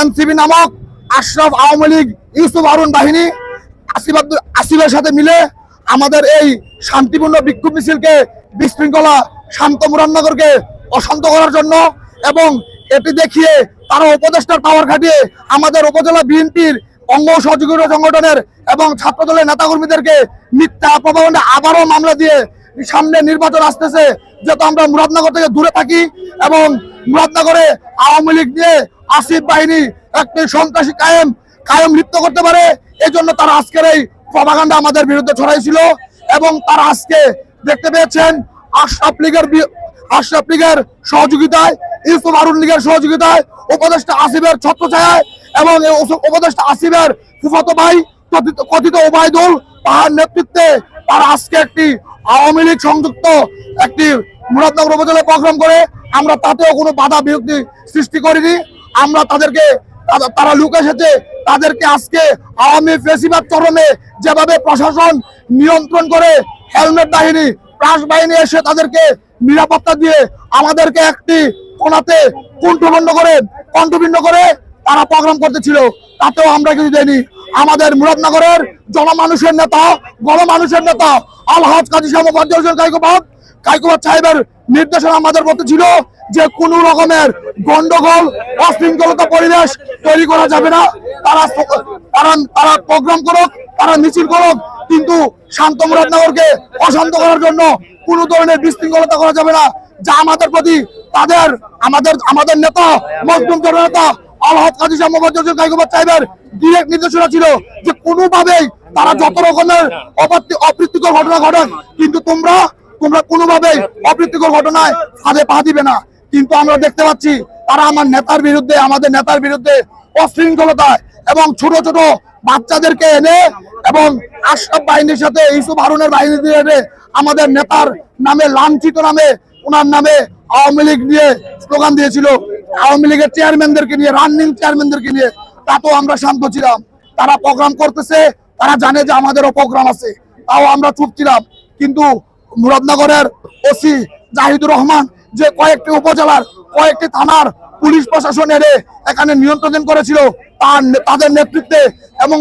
NCB নামক আশরাফ আওয়ামী লীগ, ইউসুফ আরুন বাহিনী, আসিফ আসিফের সাথে মিলে আমাদের এই শান্তিপূর্ণ বিক্ষোভ মিছিলকে বিশৃঙ্খলা শান্ত মুরান্নগরকে অশান্ত করার জন্য এবং এটি দেখিয়ে তারা উপদেষ্টার পাওয়ার খাটিয়ে আমাদের উপজেলা বিএনপির অঙ্গ সহযোগী সংগঠনের এবং ছাত্রদলের নেতাকর্মীদেরকে মিথ্যা প্রভাবনে আবারও মামলা দিয়ে সামনে নির্বাচন আসতেছে, যেহেতু আমরা মুরাদনগর থেকে দূরে থাকি এবং মুরাদনগরে আওয়ামী লীগ নিয়ে আসিফ বাহিনী একটি সন্ত্রাসী কায়েম কায়েম লিপ্ত করতে পারে। এই জন্য তারা আজকের এই প্রভাকাণ্ডা আমাদের বিরুদ্ধে ছড়াইছিল এবং তারা আজকে দেখতে পেয়েছেন আশরাফ লীগের আশরাফ লীগের সহযোগিতায়, ইউসুফ আরুন লীগের সহযোগিতায়, উপদেষ্টা আসিফের ছত্র ছত্রছায়ায় এবং উপদেষ্টা আসিফের ফুফাতো ভাই, কথিত কথিত ওবায়দুল তাহার নেতৃত্বে তারা আজকে একটি আওয়ামী লীগ সংযুক্ত একটি মুরাদনগর উপজেলায় প্রোগ্রাম করে। আমরা তাতেও কোনো বাধা বিরক্তি সৃষ্টি করিনি। আমরা তাদেরকে তারা- লুক এসেছে, তাদেরকে আজকে আওয়ামী ফেসিবাদ চরমে যেভাবে প্রশাসন নিয়ন্ত্রণ করে হেলমেট বাহিনী, প্রাস বাহিনী এসে তাদেরকে নিরাপত্তা দিয়ে আমাদেরকে একটি কোনাতে কুণ্ঠবন্ধ করে কণ্ঠবিন্ন করে তারা প্রোগ্রাম করতেছিল। তাতেও আমরা কিছু দেয়নি আমাদের মুরাদনগরের জনমানুষের নেতা, গণমানুষের নেতা, আলহাজ কাজী সাহেব হোসেন কাইকোবাদ সাহেবের নির্দেশনা আমাদের মধ্যে ছিল যে কোন রকমের গন্ডগোল অশৃঙ্খলতা পরিবেশ তৈরি করা যাবে না। তারা তারা তারা প্রোগ্রাম করুক, তারা মিছিল করুক, কিন্তু শান্ত মুরাদনগরকে অশান্ত করার জন্য কোনো ধরনের বিশৃঙ্খলতা করা যাবে না। যা আমাদের প্রতি তাদের, আমাদের আমাদের নেতা, মজলুম নেতা আলহাদ কাজী শাহ মোহাম্মদ কাইকোবাদ সাহেবের ডিরেক্ট নির্দেশনা ছিল যে কোনোভাবেই তারা যত রকমের অপ্রীতি- অপ্রীতিকর ঘটনা ঘটাক। কিন্তু তোমরা তোমরা কোনোভাবেই অপ্রীতিকর ঘটনায় ফাঁদে পা দিবে না। কিন্তু আমরা দেখতে পাচ্ছি তারা আমার নেতার বিরুদ্ধে, আমাদের নেতার বিরুদ্ধে অশৃঙ্খলতায় এবং ছোট ছোট বাচ্চাদেরকে এনে এবং আশরাফ বাহিনীর সাথে, ইউসুফ হারুনের বাহিনী এনে আমাদের নেতার নামে, লাঞ্ছিত নামে, ওনার নামে আওয়ামী লীগ নিয়ে স্লোগান দিয়েছিল। আওয়ামী লীগের চেয়ারম্যানদেরকে নিয়ে রানিং চেয়ারম্যানদেরকে নিয়ে তাতেও আমরা শান্ত ছিলাম। তারা প্রোগ্রাম করতেছে, তারা জানে যে আমাদেরও প্রোগ্রাম আছে, তাও আমরা চুপ ছিলাম। কিন্তু মুরাদনগরের ওসি জাহিদুর রহমান যে কয়েকটি উপজেলার, কয়েকটি থানার পুলিশ প্রশাসন এখানে নিয়ন্ত্রণ করেছিল, তার তাদের নেতৃত্বে এবং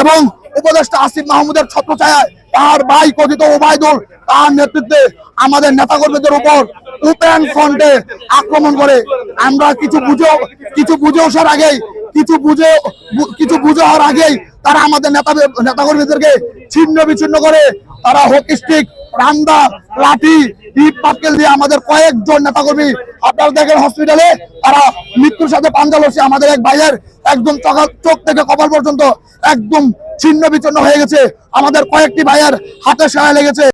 এবং উপদেষ্টা আসিফ মাহমুদের ছত্রছায়ায় তার ভাই কথিত ওবায়দুল, তার নেতৃত্বে আমাদের নেতাকর্মীদের উপর ওপেন ফ্রন্টে আক্রমণ করে। আমরা কিছু বুঝে কিছু বুঝে ওঠার আগেই, কিছু বুঝে কিছু বুঝে হওয়ার আগেই তারা আমাদের নেতা নেতাকর্মীদেরকে ছিন্ন বিচ্ছিন্ন করে তারা হকি স্টিক রান্দা, লাঠি ইট পাটকেল দিয়ে আমাদের কয়েকজন নেতাকর্মী আপনারা দেখেন হসপিটালে তারা মৃত্যুর সাথে পাঞ্জা লড়ছে। আমাদের এক ভাইয়ের একদম চোখা- থেকে কপাল পর্যন্ত একদম ছিন্ন বিচ্ছিন্ন হয়ে গেছে। আমাদের কয়েকটি ভাইয়ের হাতে সায়া লেগেছে।